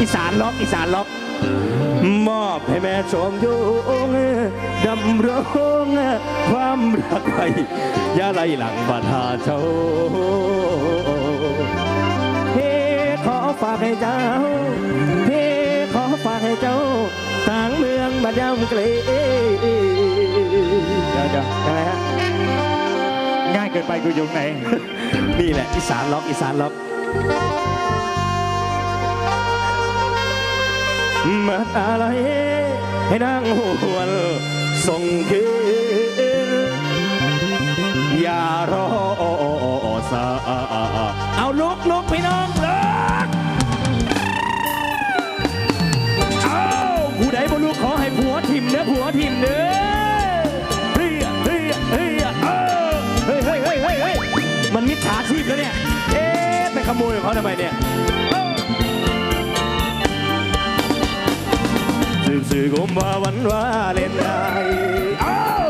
อีสานล็อกอีสานล็อกมอบให้แม่ชมยงดำรงความรักไว้อย่าไล่หลังบาทาเจ้าเฮ้ขอฝากให้เจ้าเฮ้ขอฝากให้เจ้าต่างเมืองบัดยำเกลเดี๋ยวเดี๋ยวอะไรฮะง่ายเกินไปกูอยู่ไหน นี่แหละอีสานล็อกอีสานล็อก มาอะไรให้นั่งหวนส่งคืนอย่ารอสาเอาลุกลุกพี่น้องลุกเอาผู้ใดบ่ลุกขอให้ผัวทิมเนื้อผัวทิมเนื้อเฮ้ยเฮ้ยเฮ้ยเออเฮ้ยเฮ้ยเฮ้ยมันมิจฉาชีพแล้วเนี่ยเอ๊ะไปขโมยของเขาทำไมเนี่ย สื่อกุมว่าวันวาเลนไทน์อ้ว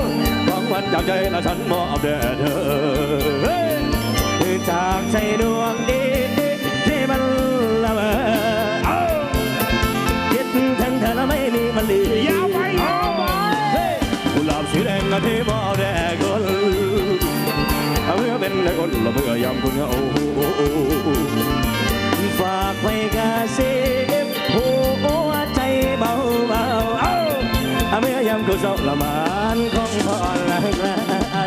ของวันจากใจและฉันมอบแด่เธอจากใจดวงดีที่มันละเมอคิดถึงเธอแล้วไม่มีมันลียาวไปเฮ้ยกุหลาบสีแดงที่มอบแด่คนเอาเมื่อเป็นคนละเมื่อยามคุณเหงา มื่อยามกูเศร้าละมานของพ่อละไกล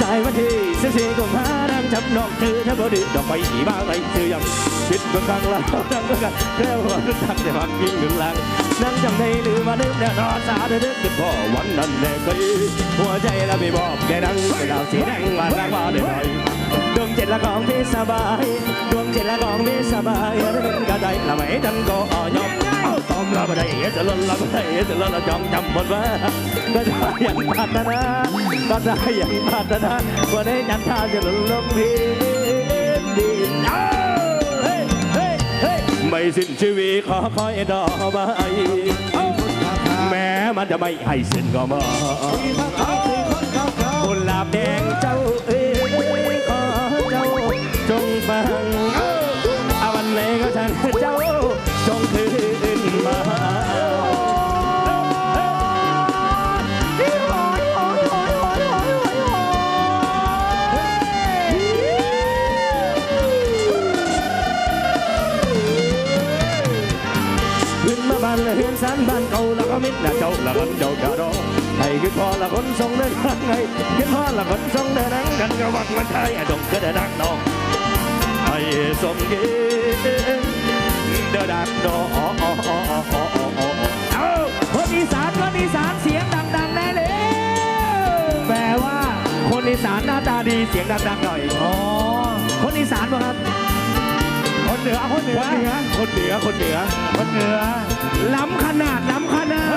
สายวันที่สิบสี่กุมภา พันธ์จำนองคือถ้าบ่ดื้อดอกไปอีบ้าไรคือยังคิดบนครั้งละนั่งก็กันแล้วว่าทักแต่พักกินหนึ่งลังนั่งจำได้หรือว่านึกแน่นอนสาวเด็กๆพ่อวันนั้นแน่เคยหัวใจละไม่บอกแกนั่งเป็นดาวสีแดงมาแรงว่าได้หน่อยดวงจิตละของพี่สบายดวงจิตละของพี่สบายเรื่องกระใจละไม่ดันก็อ่อน มาตอมละได้จะล้นละไม่ได้จะล้นละจองจำหมดว่าก็ได้อยังพัฒนาก็ได้อยังพัฒนาวันนี้จันทาจะล้นลงพีดินไม่สิ้นชีวิตขอคอยดอกใบแม้มันจะไม่ให้สิ้นก็มากุหลาบแดงเจ้าเอ้ยขอเจ้าจงฟังเอาวันไหนก็ช่างเจ้าจงคืนานและเฮือนสันบ้านเก่าล้วก็มิตรนะเจ้าละกันเจ้าจะรอให้ขึ้นพอละคนทรงเดินทางไงขึ้นพอละคนทรงเดินนังกันกระวังมันใช่ไอ้ดงก็ได้ดักดองให้สมกินเดอดักดองเอาคนอีสานคนอีสานเสียงดังๆแน่เลยแปลว่าคนอีสานหน้าตาดีเสียงดังๆหน่อยอ๋อคนอีสานป่ะครับ คนเหนือคนเหนือคนเหนือคนเหนือคนเหนือคนเหนือล้ำขนาดล้ำขนาด